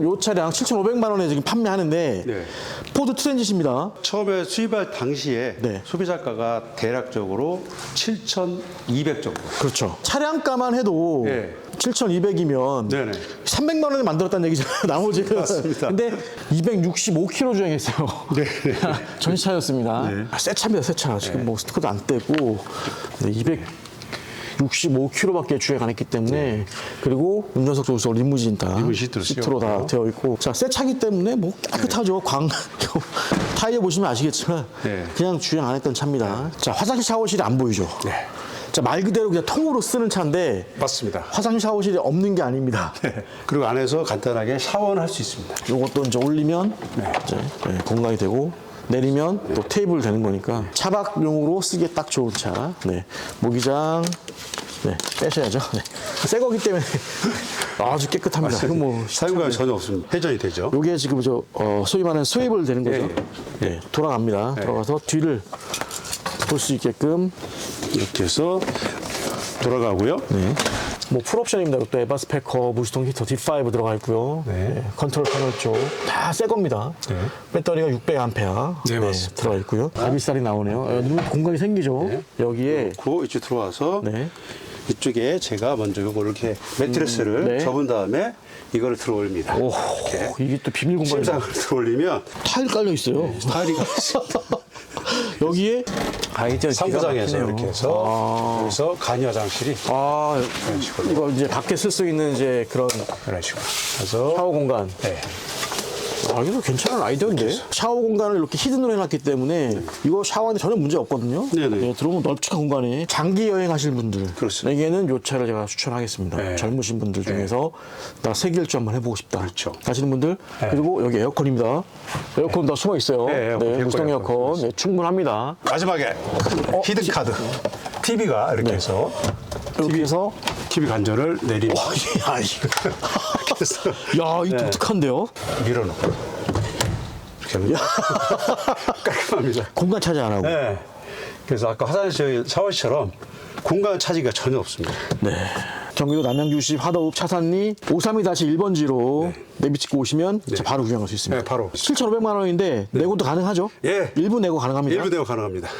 요 차량 7,500만 원에 지금 판매하는데 네. 포드 트랜짓입니다. 처음에 수입할 당시에 네. 소비자가가 대략적으로 7,200 정도. 그렇죠. 차량가만 해도 네. 7,200이면 네네. 300만 원에 만들었다는 얘기잖아요. 나머지는. 맞습니다. 근데 265km 주행했어요. 네. 전시차였습니다. 네. 아, 새 차입니다, 새 차. 지금 뭐 스티커도 안 떼고 265km밖에 주행 안 했기 때문에 그리고 운전석 조수석 리무진 다 네. 리무진 시트로 시트로 다. 되어 있고 자, 새 차기 때문에 뭐 깨끗하죠. 광 타이어 보시면 아시겠지만 네. 그냥 주행 안 했던 차입니다. 자, 화장실 샤워실이 안 보이죠. 네. 자, 말 그대로 그냥 통으로 쓰는 차인데 맞습니다. 화장실 샤워실이 없는 게 아닙니다. 그리고 안에서 간단하게 샤워는 할 수 있습니다. 요것도 이제 올리면 네. 이제 네, 공간이 되고 내리면 또 테이블 되는 거니까 차박용으로 쓰기에 딱 좋은 차. 네. 모기장 네, 빼셔야죠. 네. 새 거기 때문에 아주 깨끗합니다. 이거 뭐 사용감이 전혀 없습니다. 회전이 되죠. 요게 지금 저 어, 소위 말하는 스웨이블 되는 거죠. 예, 예. 네, 돌아갑니다. 들어가서 뒤를 볼 수 있게끔 이렇게 해서 돌아가고요. 네. 뭐 풀옵션입니다. 또 에바 스페커, 무시통 히터, D5 들어가 있고요. 네. 네, 컨트롤 패널 쪽 다 새 겁니다. 네. 배터리가 600A 네, 맞습니다. 들어가 있고요. 가비살이 나오네요. 어, 누르면 공간이 생기죠. 여기에 그 이쪽 들어와서 네. 이쪽에 제가 먼저 요거 이렇게 매트리스를 네. 접은 다음에 이거를 들어 올립니다. 오, 이게 또 비밀 공간이 심상을 들어 올리면 타일 깔려 있어요. 타일이 여기에 아이디어 상부장에서 이렇게 해서 아, 여기서 간이 화장실이 아, 이런 식으로 이거 이제 밖에 쓸 수 있는 이제 그런 이런 식으로 해서 샤워 공간. 네. 아, 이거 괜찮은 아이디어인데? 샤워 공간을 이렇게 히든으로 해놨기 때문에 이거 샤워하는데 전혀 문제 없거든요. 네네. 네, 들어오면 널찍한 공간에 장기 여행하실 분들. 그렇습니다. 에게는 요 차를 제가 추천하겠습니다. 네. 젊으신 분들 중에서 나 세길주 한번 해보고 싶다. 그렇죠. 하시는 분들. 그리고 여기 에어컨입니다. 에어컨 다 숨어 있어요. 네, 에어컨, 무성 에어컨. 에어컨. 네, 충분합니다. 마지막에 어, 히든 카드 TV가 이렇게 해서 여기에서 TV 관절을 내리면 야, 이거. 그래서 야, 이 독특한데요? 밀어놓고 이렇게 하면 깔끔합니다. 공간 차지 안 하고. 네. 그래서 아까 화장실 샤워실처럼 공간 차지가 전혀 없습니다. 네. 경기도 남양주시 화덕읍 차산리 532-1번지로 내비 찍고 오시면 자, 바로 구경할 수 있습니다. 네, 바로. 7,500만 원인데 내고도 가능하죠? 예. 일부 내고 가능합니다. 일부 대응 가능합니다.